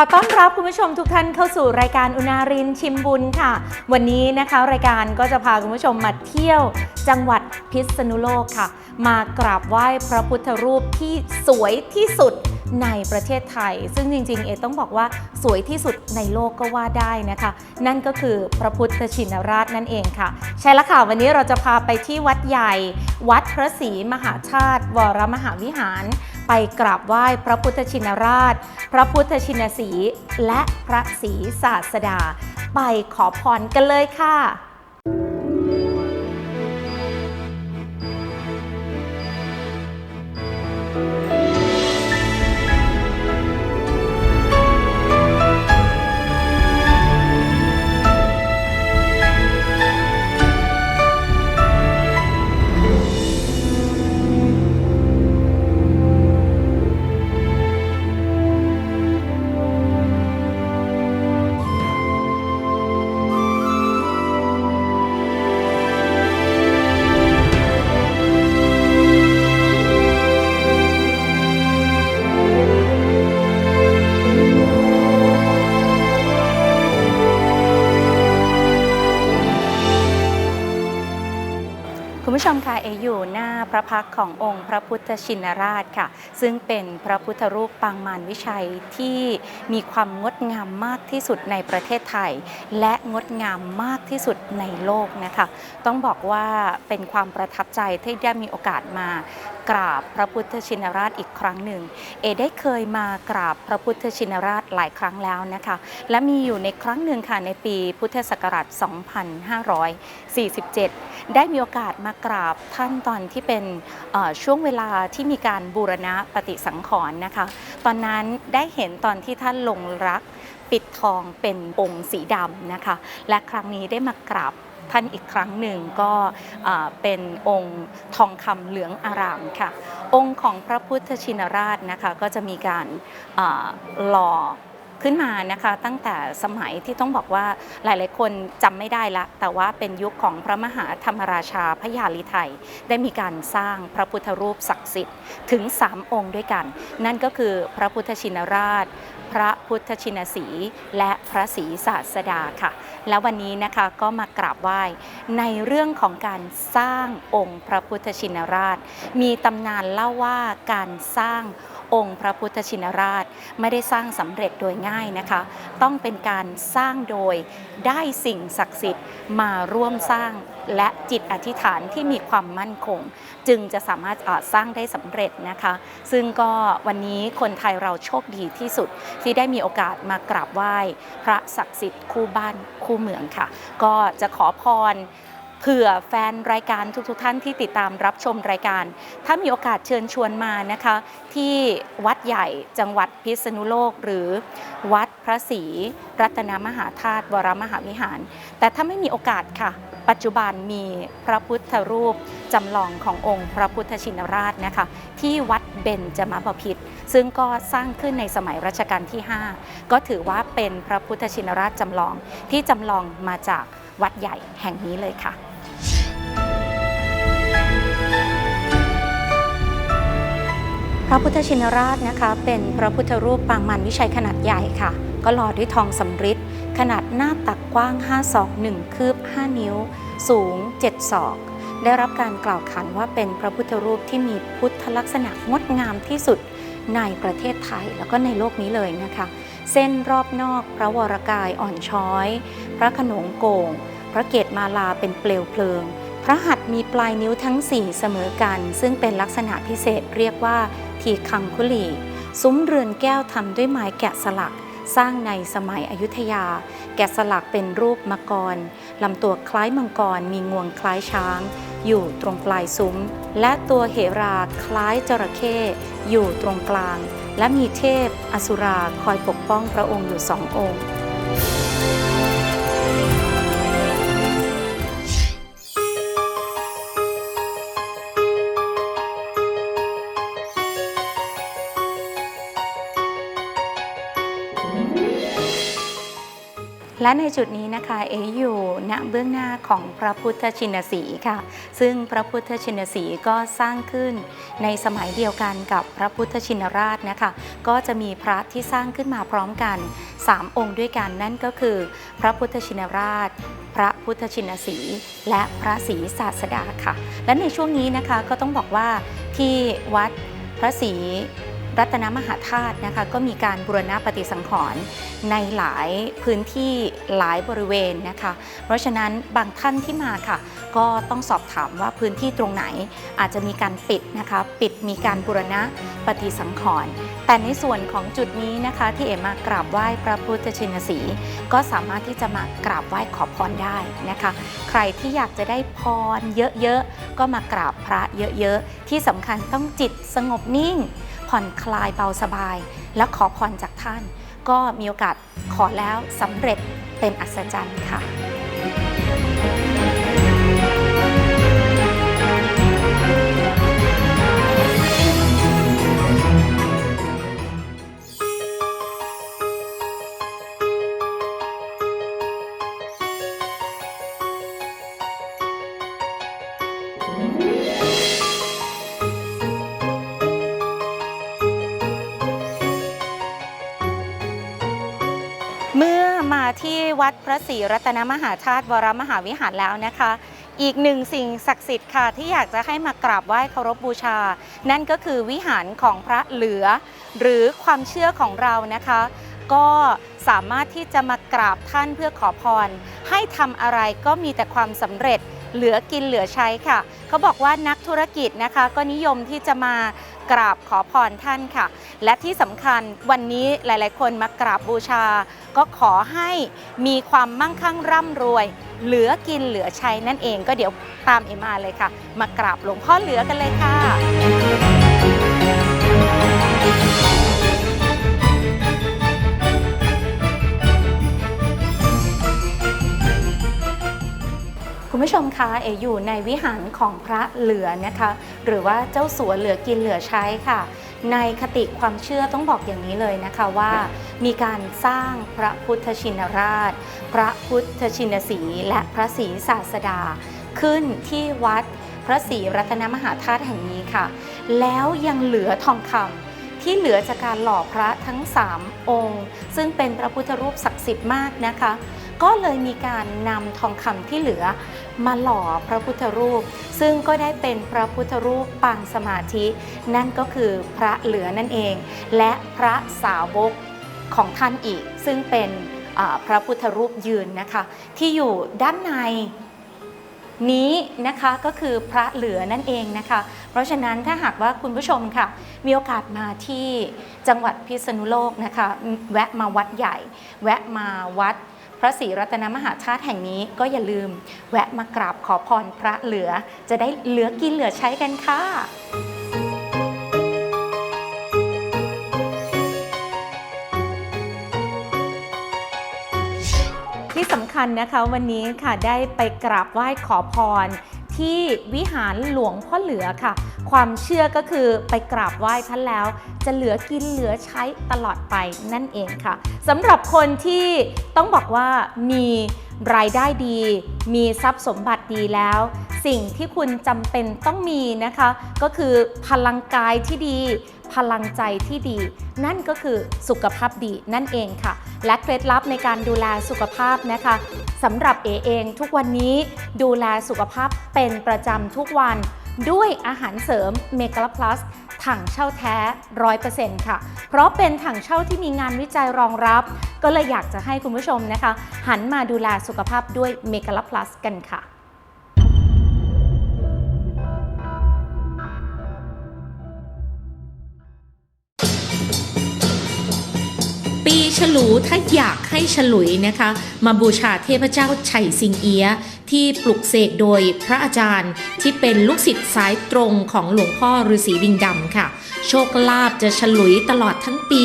ขอต้อนรับคุณผู้ชมทุกท่านเข้าสู่รายการอุณารินชิมบุญค่ะ วันนี้นะคะรายการก็จะพาคุณผู้ชมมาเที่ยวจังหวัดพิษณุโลกค่ะ มากราบไหว้พระพุทธรูปที่สวยที่สุดในประเทศไทย ซึ่งจริงๆ เอต้องบอกว่าสวยที่สุดในโลกก็ว่าได้นะคะ นั่นก็คือพระพุทธชินราชนั่นเองค่ะ ใช่แล้วค่ะ วันนี้เราจะพาไปที่วัดใหญ่ วัดพระศรีมหาชาติ วรมหาวิหาร ไปกราบไหว้พระพุทธชินราช พระพุทธชินสีและพระศรีศาสดา ไปขอพรกันเลยค่ะ ชมค่ะเออยู่หน้าพระพักขององค์พระพุทธชินราชค่ะ ซึ่งเป็นพระพุทธรูปปางมารวิชัยที่มีความงดงามมากที่สุดในประเทศไทย และงดงามมากที่สุดในโลกนะคะ ต้องบอกว่าเป็นความประทับใจที่ได้มีโอกาสมากราบพระพุทธชินราชอีกครั้งหนึ่ง เอได้เคยมากราบพระพุทธชินราชหลายครั้งแล้วนะคะ และมีอยู่ในครั้งหนึ่งค่ะในปีพุทธศักราช 2547 ได้มีโอกาสมากราบท่านตอนที่เป็นช่วงเวลาที่มีการบูรณะปฏิสังขรณ์นะคะ ตอนนั้นได้เห็นตอนที่ท่านลงรักปิดทองเป็นองค์สีดำนะคะ และครั้งนี้ได้มากราบท่านอีกครั้งหนึ่งก็เป็นองค์ทองคำเหลืองอารามค่ะ องค์ของพระพุทธชินราชนะคะก็จะมีการหล่อ ขึ้นมานะคะตั้งแต่สมัยที่ต้องบอกว่าหลายๆ คนจำไม่ได้ละ แต่ว่าเป็นยุคของพระมหาธรรมราชาพระยาลิไทย ได้มีการสร้างพระพุทธรูปศักดิ์สิทธิ์ถึง 3 องค์ด้วยกัน นั่นก็คือพระพุทธชินราช พระพุทธชินสีและพระศรีศาสดาค่ะ แล้ววันนี้นะคะก็มากราบไหว้ในเรื่องของการสร้างองค์พระพุทธชินราช มีตำนานเล่าว่าการสร้าง องค์พระพุทธชินราช ไม่ได้สร้างสำเร็จโดยง่ายนะคะ ต้องเป็นการสร้างโดยได้สิ่งศักดิ์สิทธิ์มาร่วมสร้างและจิตอธิษฐานที่มีความมั่นคง จึงจะสามารถสร้างได้สำเร็จนะคะ ซึ่งก็วันนี้คนไทยเราโชคดีที่สุดที่ได้มีโอกาสมากราบไหว้ พระศักดิ์สิทธิ์คู่บ้านคู่เมืองค่ะ ก็จะขอพร เผื่อแฟนรายการทุกๆทท่านที่ติดตามรับชมรายการ ถ้ามีโอกาสเชิญชวนมานะคะ ที่วัดใหญ่จังหวัดพิษณุโลก หรือวัดพระศรีรัตนมหาธาตุวรมหาวิหาร แต่ถ้าไม่มีโอกาสค่ะ ปัจจุบันมีพระพุทธรูปจำลองขององค์พระพุทธชินราชนะคะ ที่วัดเบญจมบพิตรซึ่งก็สร้างขึ้นในสมัยรัชกาลที่ 5 ก็ถือว่าเป็นพระพุทธชินราชจำลองที่จำลองมาจากวัดใหญ่แห่งนี้เลยค่ะ พระพุทธชินราชนะคะเป็นพระพุทธรูปปางมันวิชัยขนาดใหญ่ค่ะ ก็หล่อด้วยทองสำริดขนาดหน้าตักกว้าง 5 ศอก 1 คืบ 5 นิ้ว สูง 7 ศอก ได้รับการกล่าวขานว่าเป็นพระพุทธรูปที่มีพุทธลักษณะงดงามที่สุดในประเทศไทยแล้วก็ในโลกนี้เลยนะคะ เส้นรอบนอกพระวรกายอ่อนช้อย พระขนงโกง พระเกศมาลาเป็นเปลวเพลิง ระหัตถ์มีปลายนิ้วทั้ง 4 เสมอกัน ซึ่งเป็นลักษณะพิเศษเรียกว่า ทีคังคุลี ซุ้มเรือนแก้วทำด้วยไม้แกะสลัก สร้างในสมัยอยุธยา แกะสลักเป็นรูปมังกรลำตัวคล้ายมังกรมีงวงคล้ายช้าง อยู่ตรงปลายซุ้ม และตัวเหราคล้ายจระเข้อยู่ตรงกลาง และมีเทพ อสุราคอยปกป้องพระองค์อยู่สององค์ และในจุดนี้นะคะเออยู่ณเบื้องหน้าของพระพุทธชินสีค่ะ ซึ่งพระพุทธชินสีก็สร้างขึ้นในสมัยเดียวกันกับพระพุทธชินราชนะคะ ก็จะมีพระที่สร้างขึ้นมาพร้อมกัน 3 องค์ด้วยกันนั่นก็คือ พระพุทธชินราชพระพุทธชินสีและพระศรีศาสดาค่ะ และในช่วงนี้นะคะก็ต้องบอกว่าที่วัดพระศรี รัตนมหาธาตุนะคะก็มีการบูรณะปฏิสังขรณ์ในหลายพื้นที่หลายบริเวณนะคะ เพราะฉะนั้นบางท่านที่มาค่ะ ก็ต้องสอบถามว่าพื้นที่ตรงไหนอาจจะมีการปิดนะคะปิดมีการบูรณะปฏิสังขรณ์แต่ในส่วนของจุดนี้นะคะที่เอ๋มากราบไหว้พระพุทธชินสีห์ก็สามารถที่จะมากราบไหว้ขอพรได้นะคะ ใครที่อยากจะได้พรเยอะๆก็มากราบพระเยอะๆที่สำคัญต้องจิตสงบนิ่ง ผ่อนคลายเบาสบาย และขอพรจากท่าน ก็มีโอกาสขอแล้วสำเร็จเป็นอัศจรรย์ค่ะ เมื่อมาที่วัดพระศรีรัตนมหาธาตุวรมหาวิหารแล้วนะคะ อีกหนึ่งสิ่งศักดิ์สิทธิ์ค่ะที่อยากจะให้มากราบไหว้เคารพบูชา นั่นก็คือวิหารของพระเหลือ หรือความเชื่อของเรานะคะ ก็สามารถที่จะมากราบท่านเพื่อขอพร ให้ทำอะไรก็มีแต่ความสำเร็จ เหลือกินเหลือใช้ค่ะ เขาบอกว่านักธุรกิจนะคะ ก็นิยมที่จะมากราบขอพรท่านค่ะ และที่สำคัญวันนี้หลายๆ คนมากราบบูชา ก็ขอให้มีความมั่งคั่งร่ำรวย เหลือกินเหลือใช้นั่นเองก็เดี๋ยวตามเอมาเลยค่ะ มากราบหลวงพ่อเหลือกันเลยค่ะ มคะเออยู่ในวิหารของพระเหลือนะคะ หรือว่าเจ้าสัวเหลือกินเหลือใช้ค่ะ ในคติความเชื่อต้องบอกอย่างนี้เลยนะคะว่า มีการสร้างพระพุทธชินราช พระพุทธชินสีและพระศรีศาสดา ขึ้นที่วัดพระศรีรัตนมหาธาตุแห่งนี้ค่ะ แล้วยังเหลือทองคำที่เหลือจากการหล่อพระทั้ง 3 องค์ ซึ่งเป็นพระพุทธรูปศักดิ์สิทธิ์มากนะคะ ก็เลยมีการนำทองคำที่เหลือ มาหล่อพระพุทธรูป ซึ่งก็ได้เป็นพระพุทธรูปปางสมาธิ นั่นก็คือพระเหลือนั่นเอง และพระสาวกของท่านอีก ซึ่งเป็นพระพุทธรูปยืนนะคะ ที่อยู่ด้านในนี้นะคะก็คือพระเหลือนั่นเองนะคะ เพราะฉะนั้นถ้าหากว่าคุณผู้ชมค่ะ มีโอกาสมาที่จังหวัดพิษณุโลกนะคะ แวะมาวัดใหญ่ แวะมาวัด พระศรีรัตนมหาธาตุแห่งนี้ก็อย่าลืม แวะมากราบขอพรพระเหลือ จะได้เหลือกินเหลือใช้กันค่ะที่สำคัญนะคะวันนี้ค่ะได้ไปกราบไหว้ขอพร ที่วิหารหลวงพ่อเหลือค่ะ ความเชื่อก็คือไปกราบไหว้ท่านแล้ว จะเหลือกินเหลือใช้ตลอดไปนั่นเองค่ะสำหรับคนที่ต้องบอกว่ามีรายได้ดี มีทรัพย์สมบัติดีแล้ว สิ่งที่คุณจำเป็นต้องมีนะคะ ก็คือพลังกายที่ดี พลังใจที่ดี นั่นก็คือสุขภาพดีนั่นเองค่ะ และเคล็ดลับในการดูแลสุขภาพนะคะสำหรับเอเองทุกวันนี้ดูแลสุขภาพเป็นประจำทุกวันด้วยอาหารเสริมเมก a พลัสถังเช่าแท้ 100%ค่ะ เพราะเป็นถังเช่าที่มีงานวิจัยรองรับ ก็เลยอยากจะให้คุณผู้ชมนะคะ หันมาดูแลสุขภาพด้วยเมก a พลัสกันค่ะ ลูถ้าอยากให้ฉลุยนะคะ มาบูชาเทพเจ้าไฉสิงเอียที่ปลุกเสกโดยพระอาจารย์ที่เป็นลูกศิษย์สายตรงของหลวงพ่อฤาษีลิงดำค่ะ โชคลาภจะฉลุยตลอดทั้งปี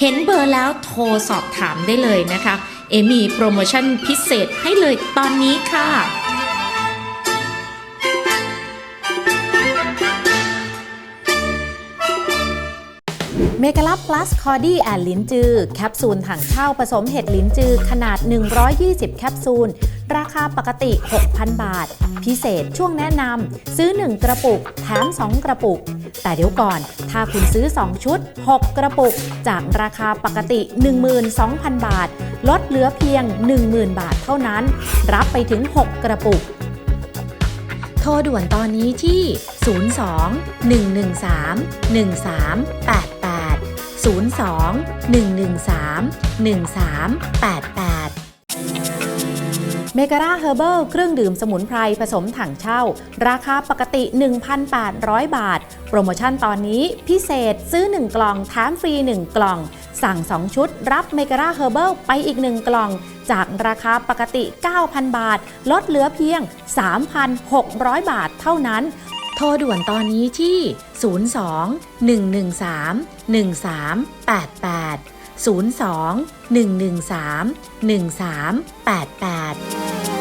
เห็นเบอร์แล้วโทรสอบถามได้เลยนะคะ เอมีโปรโมชั่นพิเศษให้เลยตอนนี้ค่ะ เมกาลับพลัสคอดี้แอนลิ้นจือ แคปซูลถังเช่าผสมเห็ดลิ้นจือ ขนาด 120 แคปซูล ราคาปกติ 6,000 บาท พิเศษช่วงแนะนำซื้อ 1 กระปุก แถม 2 กระปุก แต่เดี๋ยวก่อน ถ้าคุณซื้อ 2 ชุด 6 กระปุก จากราคาปกติ 12,000 บาท ลดเหลือเพียง 10,000 บาทเท่านั้น รับไปถึง 6 กระปุกโทรด่วนตอนนี้ที่ 02 113 1388 02 113 1388 เมการาเฮอร์เบิลเครื่องดื่มสมุนไพรผสมถังเช่า ราคาปกติ 1,800 บาท โปรโมชั่นตอนนี้พิเศษซื้อ 1 กล่องแถมฟรี 1 กล่อง สั่ง 2 ชุด รับเมการาเฮอร์เบิลไปอีก 1 กล่อง จากราคาปกติ 9,000 บาท ลดเหลือเพียง 3,600 บาทเท่านั้น โทรด่วนตอนนี้ที่ 02-113-1388 02-113-1388